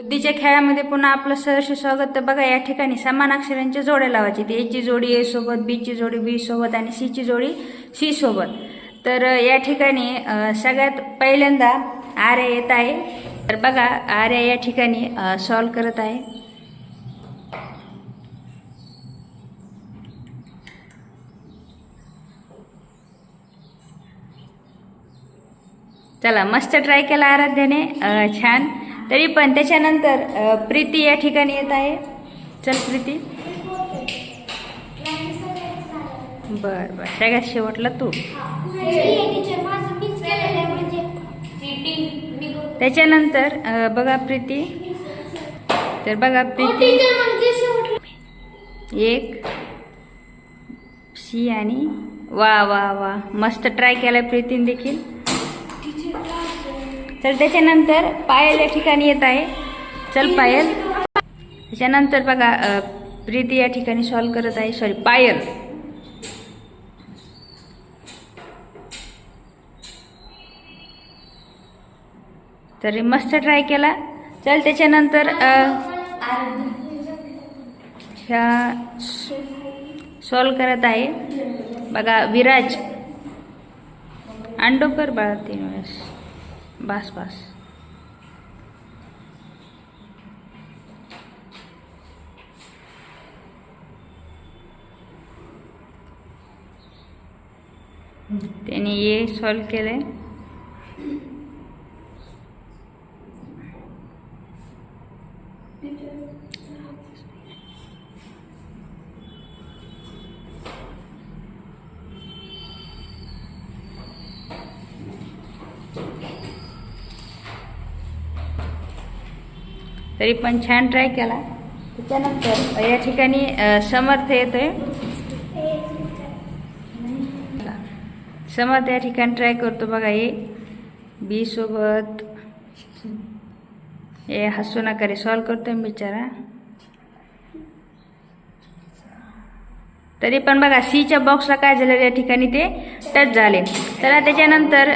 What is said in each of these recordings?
बुद्धीच्या खेळामध्ये पुन्हा आपलं सहर्ष स्वागत तर बघा या ठिकाणी समान अक्षरांच्या जोड्या लावायची. ते एची जोडी ए सोबत बीची जोडी बी सोबत आणि सीची जोडी सी सोबत. तर या ठिकाणी सगळ्यात पहिल्यांदा आर्या येत आहे. तर बघा आर्या या ठिकाणी सॉल्व करत आहे. चला मस्त ट्राय केला आराध्याने. छान. तरी पण त्याच्यानंतर प्रीती या ठिकाणी येत आहे. चल प्रीती. बर बर. सगळ्यात शेवटला तू. त्याच्यानंतर बघा प्रीती. तर बघा प्रीती. एक सी आणि वा वा वा. मस्त ट्राय केला प्रीतीने देखील. तर त्याच्यानंतर पायल या ठिकाणी येत आहे. चल पायल. त्याच्यानंतर बघा प्रीती या ठिकाणी सॉल्व करत आहे. सॉरी पायल. तरी मस्त ट्राय केला. चल त्याच्यानंतर ह्या सॉल्व करत आहे. बघा विराज. अंडोकर बाळा तीन वेळेस. बास बास त्याने ये सॉल्व केलंय तरी पण छान ट्राय केला. त्याच्यानंतर या ठिकाणी समर्थ समर्थ येतोय. समर्थ या ठिकाणी ट्राय करतो बघा हे. बी सोबत. हे हसू नका रे सॉल्व करतो मी बिचारा तरी पण बघा सीच्या बॉक्सला काय झालं या ठिकाणी ते टच झाले. तर त्याच्यानंतर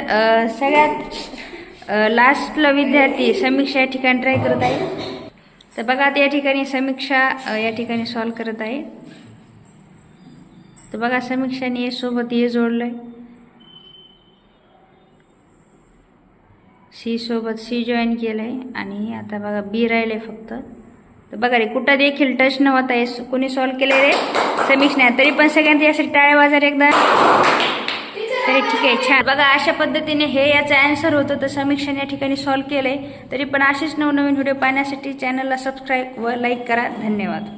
सगळ्यात लास्टला विद्यार्थी समीक्षा या ठिकाणी ट्राय करत आहे तर बघा आता या ठिकाणी समीक्षा या ठिकाणी सॉल्व करत आहे. तर बघा समीक्षाने ये सोबत ये जोडलंय. सी सोबत सी जॉईन केलंय आणि आता बघा बी राहिलंय फक्त. तर बघा रे कुठं देखील टच न होता हे कोणी सॉल्व केले रे? समीक्षाने. तरी पण सगळं असेल टाळे वाजार एकदा तरी ठीक आहे छान. बघा अशा पद्धतीने हे याचं आन्सर होतं तर समीक्षण या ठिकाणी सॉल्व आहे तरी पण असेच नवनवीन व्हिडिओ पाहण्यासाठी चॅनलला सबस्क्राईब व लाईक करा. धन्यवाद.